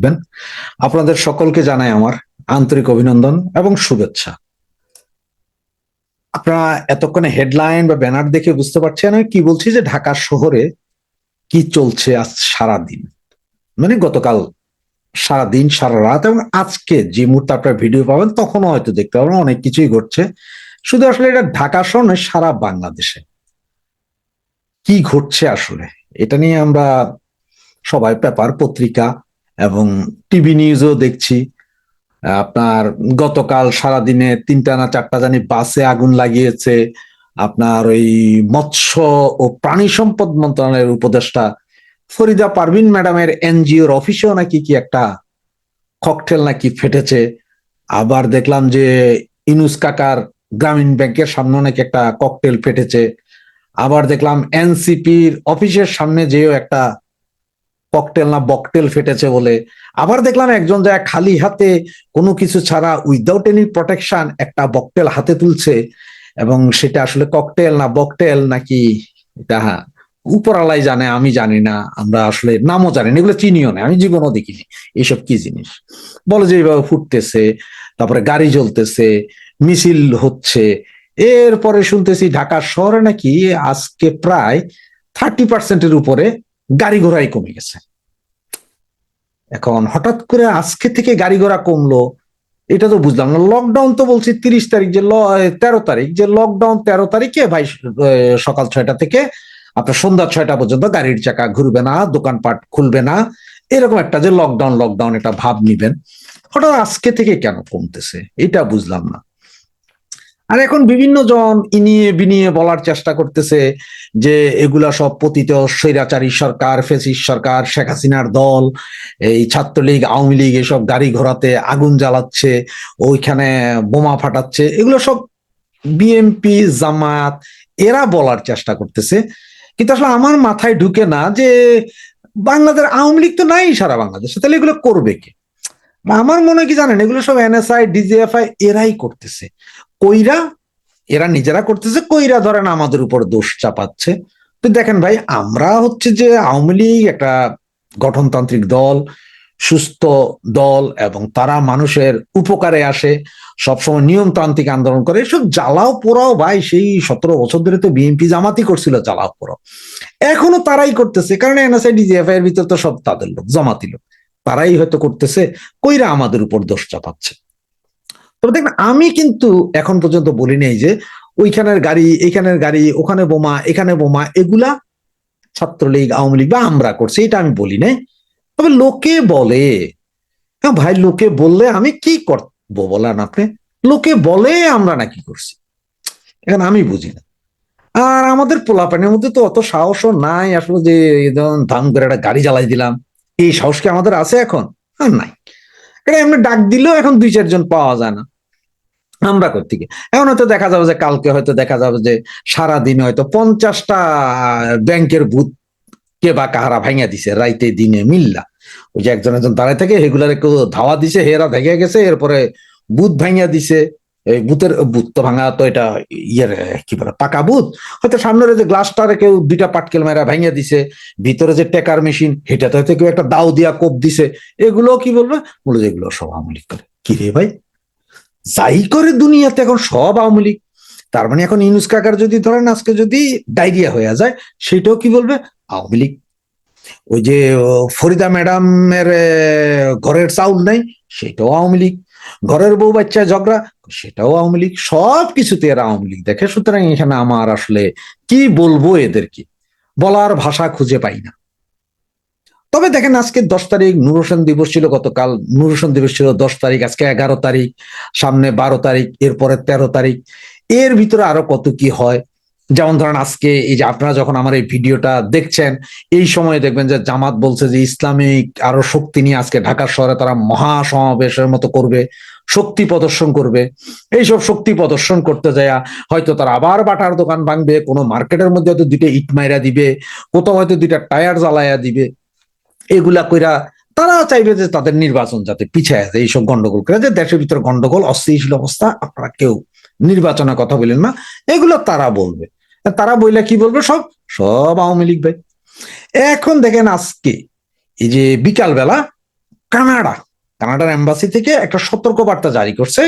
দেখবেন আপনাদের সকলকে জানাই আমার আন্তরিক অভিনন্দন এবং শুভেচ্ছা। আপনারা এতক্ষণে হেডলাইন বা ব্যানার দেখে বুঝতে পারছেন আমি কি বলছি যে ঢাকা শহরে কি চলছে আজ সারা দিন মানে গতকাল সারা দিন সারা রাত এবং আজকে যে মুহূর্তে আপনারা ভিডিও পাবেন তখনও হয়তো দেখতে পাবেন অনেক কিছুই ঘটছে। শুধু আসলে এটা ঢাকা শহর নয়, সারা বাংলাদেশে। কি ঘটছে আসলে? এটা নিয়ে আমরা সবাই পেপার, পত্রিকা এবং টিভি নিউজও দেখছি। আপনার গতকাল সারা দিনে তিনটা না চারটা জানি বাসে আগুন লাগিয়েছে। আপনার ওই মৎস্য ও প্রাণী সম্পদ মন্ত্রণালয়ের উপদেষ্টা ফরিদা পারভিন ম্যাডামের এনজিওর অফিসেও নাকি কি একটা ককটেল নাকি ফেটেছে। আবার দেখলাম যে ইনুস কাকার গ্রামীণ ব্যাংকের সামনে নাকি একটা ককটেল ফেটেছে। আবার দেখলাম এনসিপির অফিসের সামনে যেও একটা ককটেল না বকটেল ফেটেছে বলে। আবার দেখলাম একজন যায় খালি হাতে কোনো কিছু ছাড়া উইদাউট এনি প্রোটেকশন একটা বকটেল হাতে তুলছে এবং সেটা আসলে ককটেল না বকটেল নাকি এটা উপরালাই জানে, আমি জানি না, আমরা আসলে নামও জানি না, এগুলো চিনিও না, আমি জীবনও দেখিনি এইসব কি জিনিস? বলে যে এইভাবে ফুটতেছে, তারপরে গাড়ি জ্বলতেছে, মিছিল হচ্ছে, এরপরে শুনতেছি ঢাকা শহরে নাকি আজকে প্রায় থার্টি পার্সেন্টের উপরে গাড়ি ঘোড়াই কমে গেছে। এখন হঠাৎ করে আজকে থেকে গাড়ি ঘোড়া কমলো, এটা তো বুঝলাম না। লকডাউন তো বলছি তিরিশ তারিখ যে তেরো তারিখ। যে লকডাউন তেরো তারিখে ভাই সকাল ছয়টা থেকে আপনার সন্ধ্যা ছয়টা পর্যন্ত গাড়ির চাকা ঘুরবে না, দোকানপাট খুলবে না। এরকম একটা যে লকডাউন লকডাউন এটা ভাব নিবেন। হঠাৎ আজকে থেকে কেন কমতেছে? এটা বুঝলাম না। আর এখন বিভিন্ন জন ইনিয়ে বিনিয়ে বলার চেষ্টা করতেছে যে এগুলা সব পতিত স্বৈরাচারী সরকার ফেসিস সরকার, শেখ হাসিনার দল, এই ছাত্রলীগ, আওয়ামী লীগ এসব গাড়ি ঘোড়াতে আগুন জ্বালাচ্ছে, ওইখানে বোমা ফাটাচ্ছে, এগুলো সব বিএমপি জামাত এরা বলার চেষ্টা করতেছে। কিন্তু আসলে আমার মাথায় ঢুকে না যে বাংলাদেশ আওয়ামী লীগ তো নাই সারা বাংলাদেশে, তাহলে এগুলো করবে কে? আমার মনে কি জানেন, এগুলো সব এনএসআই ডিজিএফআই এরাই করতেছে। কইরা, এরা নিজেরা করতেছে, কইরা ধরেন আমাদের উপর দোষ চাপাচ্ছে। তো দেখেন ভাই, আমরা হচ্ছে যে আওয়ামী লীগ একটা গঠনতান্ত্রিক দল, সুস্থ দল, এবং তারা মানুষের উপকারে আসে, সবসময় নিয়মতান্ত্রিক আন্দোলন করে। এসব জ্বালাও পোড়াও ভাই, সেই সতেরো বছর ধরে তো বিএনপি জামাতি করছিল জ্বালাও পোড়াও। এখনও তারাই করতেছে, কারণ এনএসআই ডিজিএফআই এর ভিতরে তো সব তাদের লোক, জমাতি লোক। তারাই হয়তো করতেছে, কইরা আমাদের উপর দোষ চাপাচ্ছে। তবে দেখেন আমি কিন্তু এখন পর্যন্ত বলি নাই যে ওইখানের গাড়ি, এখানের গাড়ি, ওখানে বোমা, এখানে বোমা, এগুলা ছাত্রলীগ, আওয়ামী লীগ বা আমরা করছি, এটা আমি বলি নাই। তবে লোকে বলে হ্যাঁ ভাই, লোকে বললে আমি কি করব বলেন আপনি? লোকে বলে আমরা নাকি করছি? এখন আমি বুঝি না। আর আমাদের পোলাপানের মধ্যে তো অত সাহসও নাই আসলে যে ধাম করে একটা গাড়ি জ্বালাই দিলাম। এই সাহস কি আমাদের আছে এখন? আর নাই। এটা এমনি ডাক দিলেও এখন দুই চারজন পাওয়া যায় না। আমরা থেকে এখন হয়তো দেখা যাবে যে কালকে হয়তো দেখা যাবে যে সারা দিন হয়তো পঞ্চাশটা ব্যাংকের বুথ কে বা কাহারা ভাঙিয়া দিছে, রাইতে দিনে মিল্লা। ওই যে একজন একজন দাঁড়ায় থাকে, সেগুলার কেউ ধাওয়া দিছে, হেরা ভেঙে গেছে, এরপরে বুথ ভাঙিয়া দিছে। এই বুথের বুথ তো ভাঙা তো এটা ইয়ের, কি বলে, পাকা বুথ হয়তো সামনের যে গ্লাসটারে কেউ দুইটা পাটকেল মেরা ভাঙিয়া দিছে, ভিতরে যে টেকার মেশিন, সেটাতে হয়তো কেউ একটা দাও দিয়া কোপ দিছে। এগুলো কি বলবে? বলে এগুলো সব আওয়ামী লীগ করে। কি রে ভাই? যাই করে দুনিয়াতে এখন সব আওয়ামী লীগ, তার মানে এখন ইনুস কাকার যদি ধরেন আজকে যদি ডায়রিয়া হয়ে যায়, সেটাও কি বলবে? আওয়ামী লীগ। ওই যে ফরিদা ম্যাডামের ঘরের চাউল নাই, সেটাও আওয়ামী লীগ। ঘরের বউ বাচ্চা ঝগড়া, সেটাও আওয়ামী লীগ। সব কিছুতে এরা আওয়ামী লীগ। দেখে সুতরাং এখানে আমার আসলে কি বলব এদেরকে? বলার ভাষা খুঁজে পাই না। তবে দেখেন আজকে দশ তারিখ নুরোশন দিবস ছিল গতকাল। নুরোশন দিবস ছিল দশ তারিখ, আজকে এগারো তারিখ, সামনে বারো তারিখ, এরপরে তেরো তারিখ। এর ভিতরে আরও কত কি হয়? যেমন ধরেন আজকে এই যে আপনারা যখন আমার এই ভিডিওটা দেখছেন, এই সময়ে দেখবেন যে জামাত বলছে যে ইসলামিক আরও শক্তি নিয়ে আজকে ঢাকা শহরে তারা মহা সমাবেশের মতো করবে, শক্তি প্রদর্শন করবে। এইসব শক্তি প্রদর্শন করতে যায় হয়তো তারা আবার বাটার দোকান ভাঙবে, কোনো মার্কেটের মধ্যে হয়তো দুইটা ইট মাইরা দিবে, কোথাও হয়তো দুইটা টায়ার জ্বালাইয়া দিবে। এগুলা কইরা তারা চাইবে যে তাদের নির্বাচন যাতে পিছিয়ে যায়, এইসব গন্ডগোল করে যে দেশের ভিতরে গন্ডগোল, অস্থিতিশীল অবস্থা, আপনারা কেউ নির্বাচনের কথা বলেন না। এগুলো তারা বলবে। তারা বইলে কি বলবে সব? সব আওয়ামী লীগ ভাই। এখন দেখেন আজকে, এই যে বিকাল বেলা কানাডা, কানাডার এম্বাসি থেকে একটা সতর্ক বার্তা জারি করছে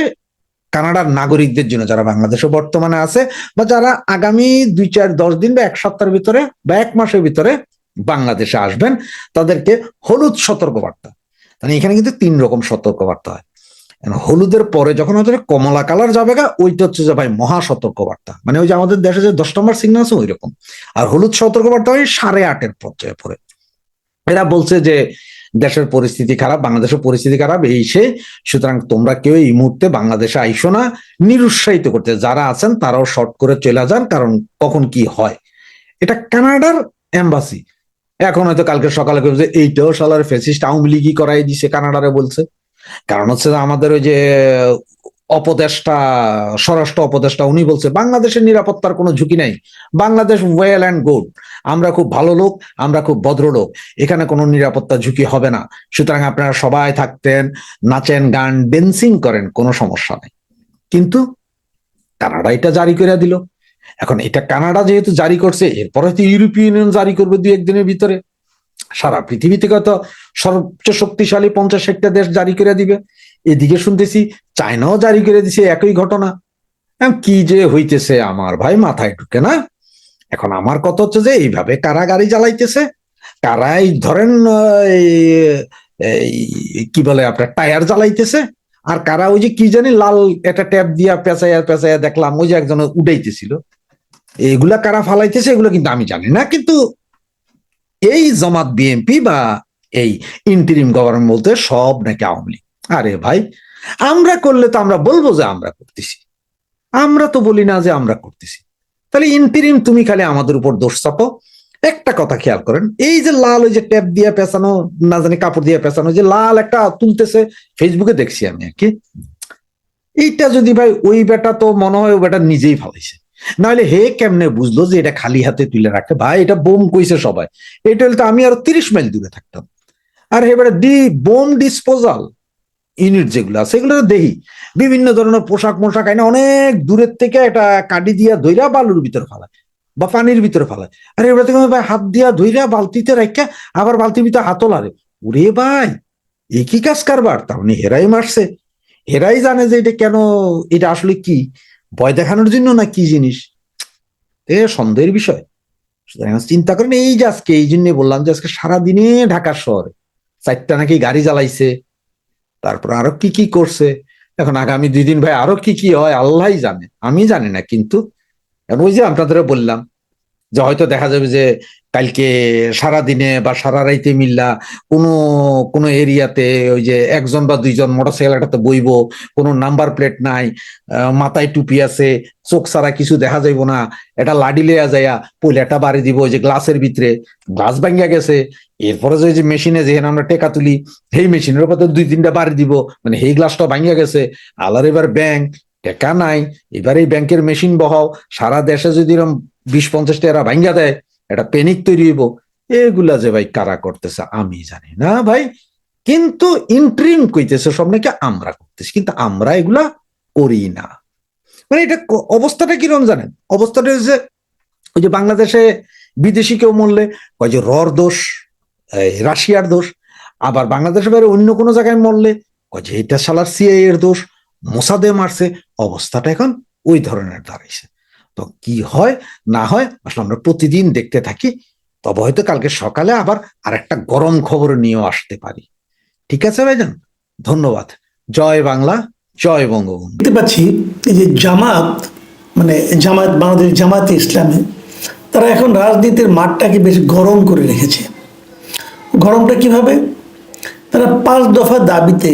কানাডার নাগরিকদের জন্য, যারা বাংলাদেশে বর্তমানে আছে বা যারা আগামী দুই চার দশ দিন বা এক সপ্তাহের ভিতরে বা এক মাসের ভিতরে বাংলাদেশে আসবেন, তাদেরকে হলুদ সতর্কবার্তা। মানে এখানে কিন্তু তিন রকম সতর্কবার্তা হয়। হলুদের পরে যখন হচ্ছে কমলা কালার যাবে গা, ওইটা হচ্ছে যে ভাই মহা সতর্কবার্তা। মানে ওই যে আমাদের দেশে যে দশ নম্বর সিগন্যাল আছে ওই রকম আর হলুদ সতর্কবার্তা হয় সাড়ে আটের পর্যায়ে পরে এরা বলছে যে দেশের পরিস্থিতি খারাপ, বাংলাদেশের পরিস্থিতি খারাপ, এই সে, সুতরাং তোমরা কেউ এই মুহূর্তে বাংলাদেশে আইসো না, নিরুৎসাহিত করতে। যারা আছেন তারাও শর্ট করে চলে যান, কারণ কখন কি হয়। এটা কানাডার এম্বাসি। এখন হয়তো কালকে সকালে যে এইটাও সালার ফেসিস্ট আওয়ামী লীগই করাই দিছে, কানাডারে বলছে। কারণ হচ্ছে আমাদের ওই যে অপদেষ্টা, স্বরাষ্ট্র অপদেষ্টা, উনি বলছে, বাংলাদেশের নিরাপত্তার কোনো ঝুঁকি নাই। বাংলাদেশ ওয়েল অ্যান্ড গুড আমরা খুব ভালো লোক, আমরা খুব ভদ্রলোক এখানে কোনো নিরাপত্তা ঝুঁকি হবে না। সুতরাং আপনারা সবাই থাকতেন, নাচেন, গান ডেন্সিং করেন, কোনো সমস্যা নেই। কিন্তু কানাডা এটা জারি করে দিল। এখন এটা কানাডা যেহেতু জারি করছে, এরপরে তো ইউরোপীয় ইউনিয়ন জারি করবে দুই একদিনের ভিতরে। সারা পৃথিবী থেকে তো সবচেয়ে শক্তিশালী পঞ্চাশ ষাটটা দেশ জারি করে দিবে। এদিকে শুনতেছি চায়নাও জারি করে দিছে একই ঘটনা। কি যে হইতেছে আমার ভাই, মাথায় ঢুকে না? এখন আমার কথা হচ্ছে যে এইভাবে কারা গাড়ি চালাইতেছে? কারাই ধরেন কি বলে আপনার, টায়ার জ্বালাইতেছে আর কারা ওই যে কি জানি লাল একটা ট্যাপ দিয়া পেঁচাইয়া পেঁচাইয়া দেখলাম, ওই যে একজন উডাইতেছিল। এগুলা কারা ফালাইতেছে এগুলো কিন্তু আমি জানি না, কিন্তু এই জামাত বিএনপি বা এই ইন্টারিম গভর্নমেন্ট বলতে সব নাকি আওয়ামী লীগ। আরে ভাই, আমরা করলে তো আমরা বলব যে আমরা করতেছি। আমরা তো বলি না যে আমরা করতেছি। তাহলে ইন্টারিম তুমি খালি আমাদের উপর দোষ চাপো। একটা কথা খেয়াল করেন, এই যে লাল ওই যে ট্যাপ দিয়ে পেঁচানো, না জানি কাপড় দিয়ে পেঁচানো, যে লাল একটা তুলতেছে ফেসবুকে দেখছি আমি আর কি। এইটা যদি ভাই, ওই বেটা তো মনে হয় ওই বেটা নিজেই ফালাইছে। নাহলে হে কেমনে বুঝলো যে এটা খালি হাতে তুলে রাখে? ভাই, এটা বোম কইছে সবাই। এটা হলে তো আমি আরও তিরিশ মাইল দূরে থাকতাম। আর এবারে ডি বোম ডিসপোজাল ইউনিট যেগুলো আছে সেগুলো দেখি বিভিন্ন ধরনের পোশাক মোশাক আইনা অনেক দূরের থেকে একটা কাডি দিয়া ধইরা বালুর ভিতরে ফালায়, বা পানির ভিতরে ফালায়। আর এবার থেকে ভাই, হাত দিয়া ধইরা বালতিতে রাখা আবার বালতির ভিতরে হাতও লারে। ওরে ভাই একই কাজ কারবার? তার মানে হেরাই মারছে। হেরাই জানে যে এটা কেন, এটা আসলে কি? ভয় দেখানোর জন্য না কি জিনিস? এ সন্দেহের বিষয়। চিন্তা করেন, এই যে আজকে, এই জন্য বললাম যে আজকে সারাদিনে ঢাকার শহরে চারটা নাকি গাড়ি জ্বালাইছে, তারপর আরও কি কি করছে, এখন আগামী দুই দিন ভাই আরও কি কি হয়, আল্লাহ জানে, আমি জানি না, কিন্তু ওই যে আপনাদের বললাম যে হয়তো দেখা যাবে যে কালকে সারা দিনে বা সারা রাইতে মিল্লা কোনো কোনো এরিয়াতে ওই যে একজন বা দুইজন মোটরসাইকেলটাতে বইব, কোনো নাম্বার প্লেট নাই মাথায় টুপি আছে, চোখ ছাড়া কিছু দেখা যাইব না, এটা লাডি লেয়া যাইয়া পয়লাটা বাড়ি দিব ওই যে গ্লাসের ভিতরে, গ্লাস ভাঙ্গা গেছে, এরপরে যে যে মেশিনে যেখানে আমরা টেকা তুলি, সেই মেশিনের উপর দুই তিনটা বাড়ি দিব মানে সেই গ্লাসটা ভাঙ্গা গেছে, আলার এবার ব্যাংক, টেকা নাই, এবার এই ব্যাংকের মেশিন বহাও, সারা দেশে যদি এরকম বিশ পঞ্চাশটা এরা ভাঙ্গা দেয় একটা পেনিক তৈরি হইব। এগুলা যে ভাই কারা করতেছে, আমি জানি না ভাই। কিন্তু ইন্ট্রিম কইতেছে সব নাকি আমরা করতেছি, কিন্তু আমরা এগুলা করি না। মানে এটা অবস্থাটা কীরকম জানেন? অবস্থাটা হচ্ছে ওই যে বাংলাদেশে বিদেশি কেউ মরলে কয় যে রর দোষ রাশিয়ার দোষ, আবার বাংলাদেশের বাইরে অন্য কোনো জায়গায় মরলে কয় যে এটা সালার সিআই এর দোষ, মোসাদে মারছে, অবস্থাটা এখন ওই ধরনের দাঁড়াইছে। তো কি হয়, না হয়, আসলে আমরা প্রতিদিন দেখতে থাকি, তবে হয়তো কালকে সকালে আবার আর একটা গরম খবর নিয়েও আসতে পারি। ঠিক আছে ভাইজান? ধন্যবাদ। জয় বাংলা, জয় বঙ্গবন্ধু। দেখতে পাচ্ছি এই যে জামাত মানে জামাত, বাংলাদেশ জামাতে ইসলামে, তারা এখন রাজনীতির মাঠটাকে বেশ গরম করে রেখেছে। গরমটা কীভাবে? তারা পাঁচ দফা দাবিতে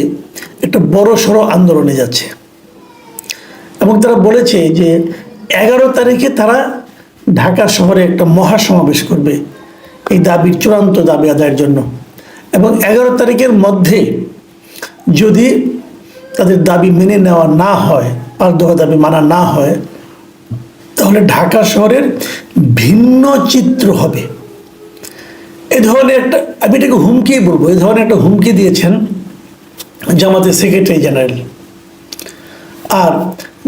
একটা বড় সড়ো আন্দোলনে যাচ্ছে। এবং তারা বলেছে যে এগারো তারিখে তারা ঢাকা শহরে একটা মহাসমাবেশ করবে এই দাবির চূড়ান্ত দাবি আদায়ের জন্য। এবং এগারো তারিখের মধ্যে যদি তাদের দাবি মেনে নেওয়া না হয়, পাঁচ দফা দাবি মানা না হয়, তাহলে ঢাকা শহরের ভিন্ন চিত্র হবে। এ ধরনের একটা, আমি এটাকে হুমকি বলব, এ ধরনের একটা হুমকি দিয়েছেন জামাতের সেক্রেটারি জেনারেল। আর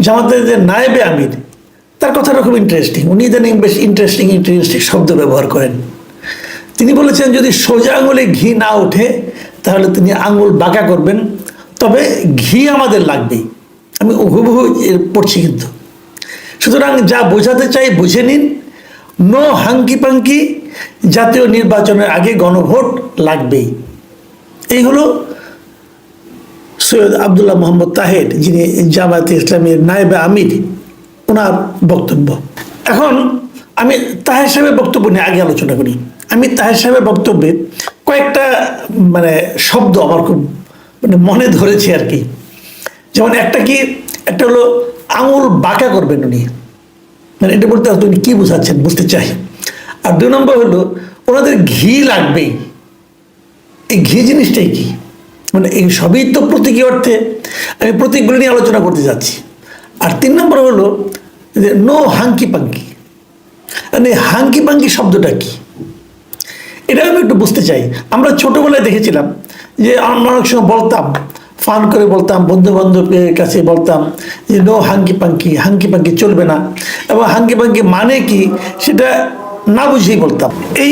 জামাতের যে নায়েবে আমির তার কথাটা খুব ইন্টারেস্টিং উনি ইদানিং বেশ ইন্টারেস্টিং ইন্টারেস্টিং শব্দ ব্যবহার করেন। তিনি বলেছেন, যদি সোজা আঙুলে ঘি না ওঠে, তাহলে তিনি আঙুল বাঁকা করবেন। তবে ঘি আমাদের লাগবেই। আমি হুবহু পড়ছি কিন্তু। সুতরাং যা বোঝাতে চাই বুঝে নিন। নো হাঙ্কি পাঙ্কি, জাতীয় নির্বাচনের আগে গণভোট লাগবেই। এই হলো সৈয়দ আবদুল্লাহ মোহাম্মদ তাহের, যিনি জামায়াতে ইসলামের নায়েবে আমির। ওনার বক্তব্য। এখন আমি তাহের সাহেবের বক্তব্য নিয়ে আগে আলোচনা করি। আমি তাহের সাহেবের বক্তব্যে কয়েকটা মানে শব্দ আমার খুব মানে মনে ধরেছে আর কি। যেমন একটা কি, একটা হলো আঙুল বাঁকা করবেন উনি। মানে এটা বলতে উনি কী বোঝাচ্ছেন বুঝতে চাই। আর দুই নম্বর হলো ওনাদের ঘি লাগবেই। এই ঘি জিনিসটাই কি? মানে এই সবই তো প্রতীকী অর্থে। আমি প্রতীকগুলো নিয়ে আলোচনা করতে যাচ্ছি। আর তিন নম্বর হলো যে নো হাঙ্কি পাঙ্কি মানে হাঙ্কি পাঙ্কি শব্দটা কি? এটা আমি একটু বুঝতে চাই। আমরা ছোটোবেলায় দেখেছিলাম যে আমরা অনেক সময় বলতাম ফান করে বলতাম বন্ধু বান্ধবের কাছে বলতাম যে no hanky panky hanky panky চলবে না। এবং হাঙ্কি পাঙ্কি মানে কি? সেটা না বুঝেই বলতাম। এই